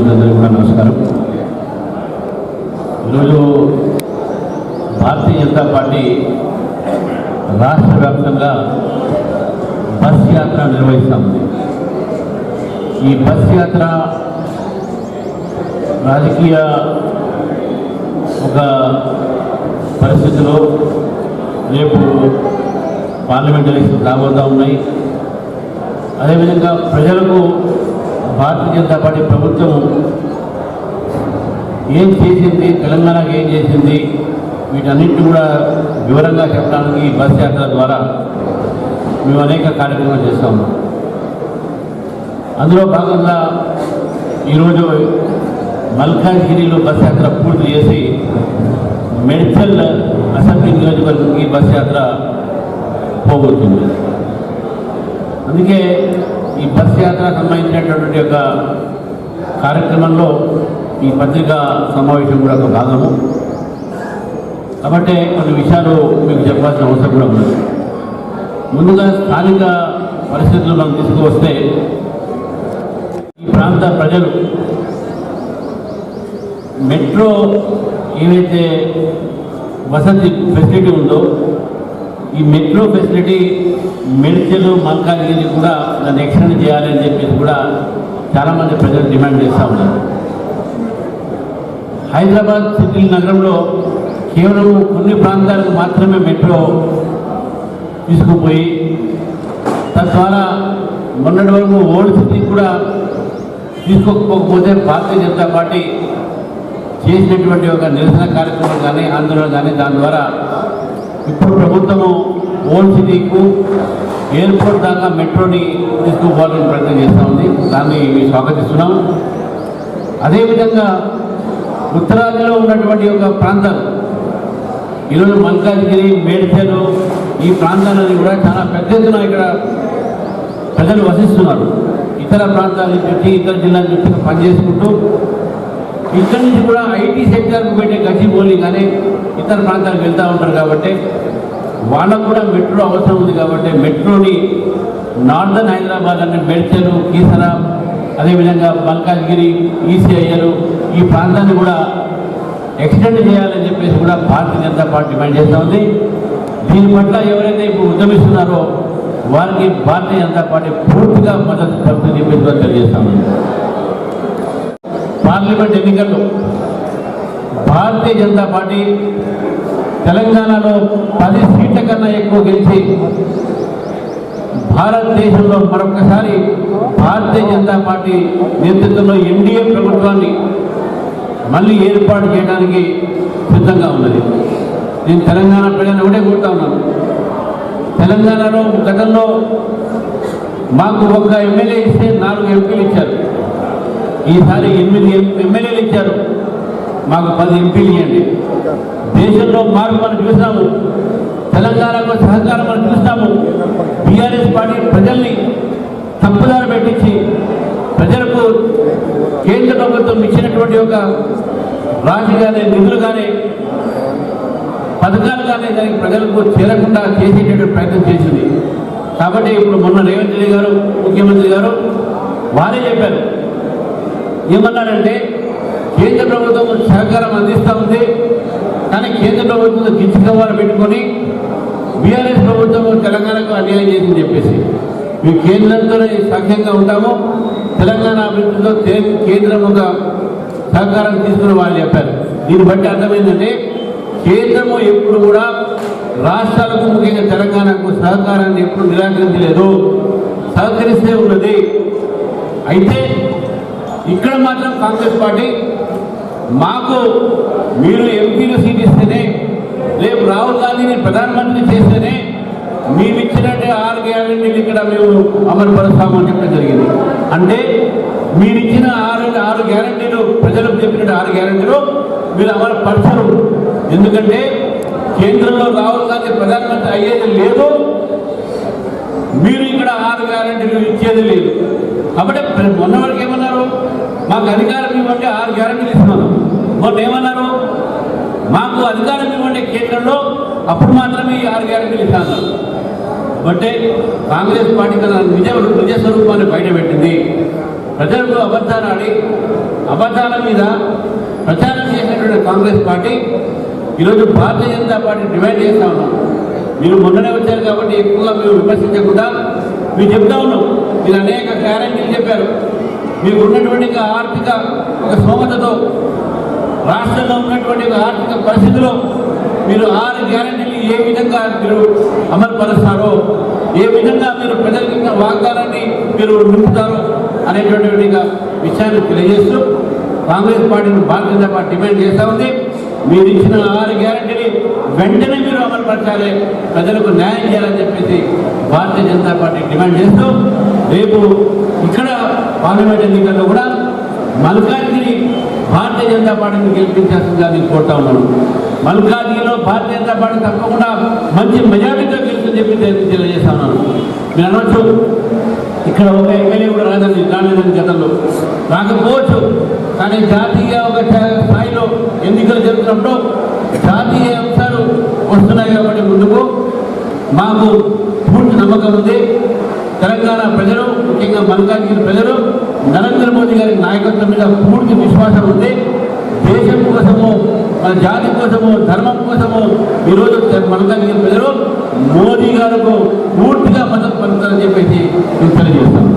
మిత్రులందరికీ కూడా నమస్కారం. ఈరోజు భారతీయ జనతా పార్టీ రాష్ట్ర వ్యాప్తంగా బస్ యాత్ర నిర్వహిస్తుంది ఈ బస్ యాత్ర రాజకీయ ఒక పరిస్థితిలో రేపు పార్లమెంట్ ఎలక్షన్ రాబోతూ ఉన్నాయి. అదేవిధంగా ప్రజలకు భారతీయ జనతా పార్టీ ప్రభుత్వం ఏం చేసింది? తెలంగాణకు ఏం చేసింది? వీటన్నింటినీ కూడా వివరంగా చెప్పడానికి ఈ బస్ యాత్ర ద్వారా మేము అనేక కార్యక్రమాలు చేస్తాము అందులో భాగంగా ఈరోజు మల్కాజ్గిరిలో బస్ యాత్ర పూర్తి చేసి మెడ్చల్ అసెంబ్లీ నియోజకవర్గంకి బస్ యాత్ర పోగొడుతుంది. అందుకే ఈ బస్ యాత్ర సంబంధించినటువంటి యొక్క కార్యక్రమంలో ఈ పత్రికా సమావేశం కూడా ఒక భాగము. కాబట్టి కొన్ని విషయాలు మీకు చెప్పాల్సిన అవసరం కూడా ఉంది ముందుగా స్థానిక పరిస్థితులు మనం తీసుకువస్తే ఈ ప్రాంత ప్రజలు మెట్రో ఏవైతే వసతి ఫెసిలిటీ ఉందో ఈ మెట్రో ఫెసిలిటీ మెడికల్ మల్కాజ్గిరి కూడా దాన్ని ఎక్స్టెండ్ చేయాలని చెప్పేసి కూడా చాలామంది ప్రజలు డిమాండ్ చేస్తూ ఉన్నారు. హైదరాబాద్ సిటీ నగరంలో కేవలం కొన్ని ప్రాంతాలకు మాత్రమే మెట్రో తీసుకుపోయి తద్వారా మొన్నటి వరకు ఓల్డ్ సిటీ కూడా తీసుకోకపోతే భారతీయ జనతా పార్టీ చేసినటువంటి ఒక నిరసన కార్యక్రమం కానీ ఆందోళన కానీ దాని ద్వారా ఇప్పుడు ప్రభుత్వము ఓల్డ్ సిటీకు ఎయిర్పోర్ట్ దాకా మెట్రోని తీసుకుపోవాలని ప్రయత్నం చేస్తూ ఉంది. దాన్ని స్వాగతిస్తున్నాం. అదేవిధంగా ఉత్తరాదిలో ఉన్నటువంటి ఒక ప్రాంతాలు ఈరోజు మల్కాజ్గిరి మేడ్చలు ఈ ప్రాంతాలని కూడా చాలా పెద్ద ఎత్తున ఇక్కడ ప్రజలు వసిస్తున్నారు. ఇతర ప్రాంతాల నుంచి ఇతర జిల్లాల నుంచి పనిచేసుకుంటూ ఇక్కడి నుంచి కూడా ఐటీ సెక్టర్కు పెట్టే గచ్చిబౌలి కానీ ఇతర ప్రాంతాలకు వెళ్తూ ఉంటారు కాబట్టి వాళ్ళకు కూడా మెట్రో అవసరం ఉంది కాబట్టి మెట్రోని నార్దర్న్ హైదరాబాద్ అంటే మెడ్చలు కీసరా అదేవిధంగా మల్కాజ్గిరి ఈసీఐలు ఈ ప్రాంతాన్ని కూడా ఎక్స్టెండ్ చేయాలని చెప్పేసి కూడా భారతీయ జనతా పార్టీ డిమాండ్ చేస్తూ ఉంది. దీని పట్ల ఎవరైతే ఇప్పుడు ఉద్యమిస్తున్నారో వారికి భారతీయ జనతా పార్టీ పూర్తిగా మద్దతు పడుతుంది చెప్పేసి కూడా తెలియజేస్తా ఉంది పార్లమెంట్ ఎన్నికల్లో భారతీయ జనతా పార్టీ తెలంగాణలో పది సీట్ల కన్నా ఎక్కువ గెలిచి భారతదేశంలో మరొకసారి భారతీయ జనతా పార్టీ నేతృత్వంలో ఎన్డీఏ ప్రభుత్వాన్ని మళ్ళీ ఏర్పాటు చేయడానికి సిద్ధంగా ఉన్నది. నేను తెలంగాణ ప్రజలను ఒకటే కోరుతా ఉన్నాను. తెలంగాణలో గతంలో మాకు ఒక ఎమ్మెల్యే ఇస్తే నాలుగు ఎంపీలు ఇచ్చారు. ఈసారి ఎనిమిది ఎమ్మెల్యేలు మాకు పది ఎంపీలు ఇవ్వండి. దేశంలో మార్పు మనం చూసాము తెలంగాణకు సహకారం మనం చూస్తాము. బీఆర్ఎస్ పార్టీ ప్రజల్ని తప్పుదారి పెట్టించి ప్రజలకు కేంద్ర ప్రభుత్వం ఇచ్చినటువంటి ఒక రాజు కానీ నిధులు కానీ పథకాలు కానీ దానికి ప్రజలకు చేరకుండా చేసేటటువంటి ప్రయత్నం చేసింది. కాబట్టి ఇప్పుడు మొన్న రేవంత్ రెడ్డి గారు ముఖ్యమంత్రి గారు వారే చెప్పారు. ఏమన్నారంటే కేంద్ర ప్రభుత్వం సహకారం అందిస్తూ ఉంది. కానీ కేంద్ర ప్రభుత్వం గిచ్చుకోవాలి పెట్టుకొని బీఆర్ఎస్ ప్రభుత్వం తెలంగాణకు అన్యాయం చేసింది చెప్పేసి. మేము కేంద్రంతోనే సఖ్యంగా ఉంటాము. తెలంగాణ అభివృద్ధిలో కేంద్రం ఒక సహకారం తీసుకుని వాళ్ళు చెప్పారు. దీన్ని బట్టి అర్థమైందంటే కేంద్రము ఎప్పుడు కూడా రాష్ట్రాలకు ముఖ్యంగా తెలంగాణకు సహకారాన్ని ఎప్పుడు నిరాకరించలేదు. సహకరిస్తే ఉన్నది. అయితే ఇక్కడ మాత్రం కాంగ్రెస్ పార్టీ మాకు మీరు ఎంపీలు సీట్ ఇస్తేనే రేపు రాహుల్ గాంధీని ప్రధానమంత్రి చేస్తేనే మేము ఇచ్చినట్టే ఆరు గ్యారెంటీలు ఇక్కడ మేము అమలు పరుస్తామని చెప్పడం జరిగింది. అంటే మీరు ఇచ్చిన ఆరు ఆరు గ్యారెంటీలు ప్రజలకు చెప్పినట్టు ఆరు గ్యారెంటీలు మీరు అమలు పరచరు ఎందుకంటే కేంద్రంలో రాహుల్ గాంధీ ప్రధానమంత్రి అయ్యేది లేదు మీరు ఇక్కడ ఆరు గ్యారెంటీలు ఇచ్చేది లేదు. కాబట్టి మొన్న వరకు ఏమన్నారు? మాకు అధికారం ఇవ్వండి ఆరు గ్యారంటీలు ఇస్తున్నాను. మొన్న ఏమన్నారు? మాకు అధికారం ఇవ్వండి కేంద్రంలో అప్పుడు మాత్రమే ఈ ఆరు గ్యారంటీలు ఇస్తాను. అంటే కాంగ్రెస్ పార్టీ తన నిజ నిజ స్వరూపాన్ని బయటపెట్టింది ప్రజలకు అబద్ధాలు ఆడి అబద్ధాల మీద ప్రచారం చేసినటువంటి కాంగ్రెస్ పార్టీ ఈరోజు భారతీయ జనతా పార్టీ డివైడ్ చేస్తా ఉన్నాం. మీరు మొన్ననే వచ్చారు కాబట్టి ఎక్కువగా మీరు విమర్శించకుండా మీరు చెప్తా ఉన్నాం. మీరు అనేక గ్యారంటీలు చెప్పారు. మీకు ఉన్నటువంటి ఆర్థిక ఒక స్తోమతతో రాష్ట్రంలో ఉన్నటువంటి ఆర్థిక పరిస్థితిలో మీరు ఆరు గ్యారంటీలు ఏ విధంగా మీరు అమలుపరుస్తారో ఏ విధంగా మీరు ప్రజలకు ఇచ్చిన వాగ్దానాన్ని మీరు నింపుతారో అనేటువంటి విషయాన్ని తెలియజేస్తూ కాంగ్రెస్ పార్టీని భారతీయ జనతా పార్టీ డిమాండ్ చేస్తూ ఉంది. మీరు ఇచ్చిన ఆరు గ్యారంటీని వెంటనే మీరు ప్రజలకు న్యాయం చేయాలని చెప్పేసి భారతీయ జనతా పార్టీ డిమాండ్ చేస్తూ రేపు ఇక్కడ పార్లమెంట్ ఎన్నికల్లో కూడా మల్కాజ్గిరి భారతీయ జనతా పార్టీని గెలిపించాల్సిందిగా నేను కోరుతా ఉన్నాను. మల్కాజ్గిరిలో భారతీయ జనతా పార్టీ తప్పకుండా మంచి మెజారిటీతో గెలుస్తుందని చెప్పి నేను తెలియజేస్తా ఉన్నాను. నేను అనొచ్చు ఇక్కడ ఒక ఎమ్మెల్యే కూడా రాదండి రాలేదని గతంలో. రాకపోవచ్చు కానీ జాతీయ ఒక స్థాయిలో ఎన్నికలు జరుగుతున్నప్పుడు వస్తున్నాయి మాకు పూర్తి నమ్మకం ఉంది. తెలంగాణ ప్రజలు ముఖ్యంగా మల్కాజ్గిరి ప్రజలు నరేంద్ర మోదీ గారి నాయకత్వం మీద పూర్తి విశ్వాసం ఉంది. దేశం కోసము మన జాతి కోసము ధర్మం కోసము ఈరోజు మల్కాజ్గిరి ప్రజలు. మోదీ గారికి పూర్తిగా మద్దతు పలుకుతారని చెప్పేసి నేను తెలియజేస్తాను.